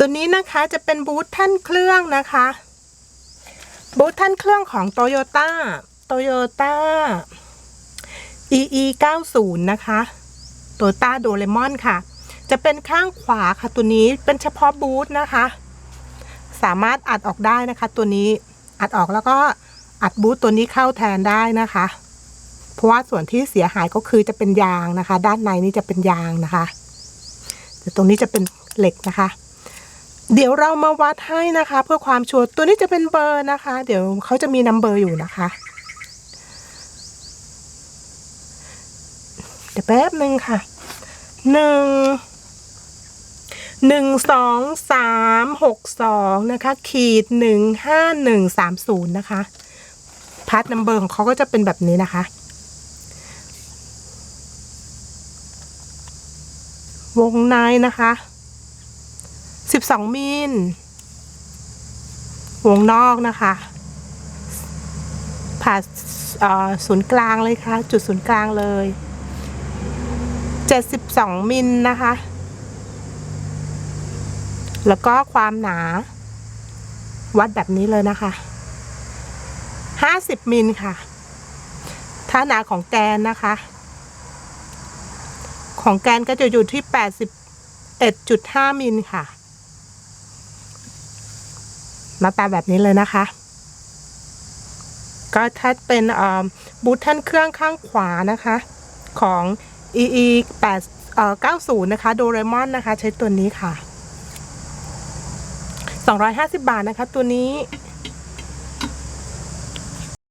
ตัวนี้นะคะจะเป็นบูทท่านเครื่องนะคะ บูทท่านเครื่องของโตโยต้าโตโยต้า EE 90นะคะโตโยต้าโดเรมอนค่ะ จะเป็นข้างขวาค่ะตัวนี้เป็นเฉพาะบูทนะคะ สามารถอัดออกได้นะคะ ตัวนี้อัดออกแล้วก็อัดบูทตัวนี้เข้าแทนได้นะคะ เพราะว่าส่วนที่เสียหายก็คือจะเป็นยางนะคะ ด้านในนี้จะเป็นยางนะคะแต่ตรงนี้จะเป็นเหล็กนะคะ เดี๋ยวเรามาวัดให้นะคะ เพื่อความชัวร์ตัวนี้จะเป็นเบอร์นะคะ เดี๋ยวเขาจะมีนัมเบอร์อยู่นะคะ เดี๋ยวแป๊บหนึ่งค่ะหนึ่งหนึ่งสองสามหกสองนะคะ ขีดหนึ่งห้าหนึ่งสามศูนย์นะคะพาร์ทนัมเบอร์ของเขาก็จะเป็นแบบนี้นะคะ วงในนะคะ สิบสองมิลวงนอกนะคะ ผ่าศูนย์กลางเลยค่ะ จุดศูนย์กลางเลยเจ็ดสิบสองมิลนะคะ แล้วก็ความหนา วัดแบบนี้เลยนะคะห้าสิบมิลค่ะ ถ้าหนาของแกนนะคะ ของแกนก็จะอยู่ที่81.5มิลค่ะ หน้าตาแบบนี้เลยนะคะ ก็ถ้าเป็นบูทท่านเครื่องข้างขวานะคะ ของ EE 8เอ่อ90 นะคะ โดเรมอนนะคะ ใช้ตัวนี้ค่ะ 250 บาทนะคะ ตัวนี้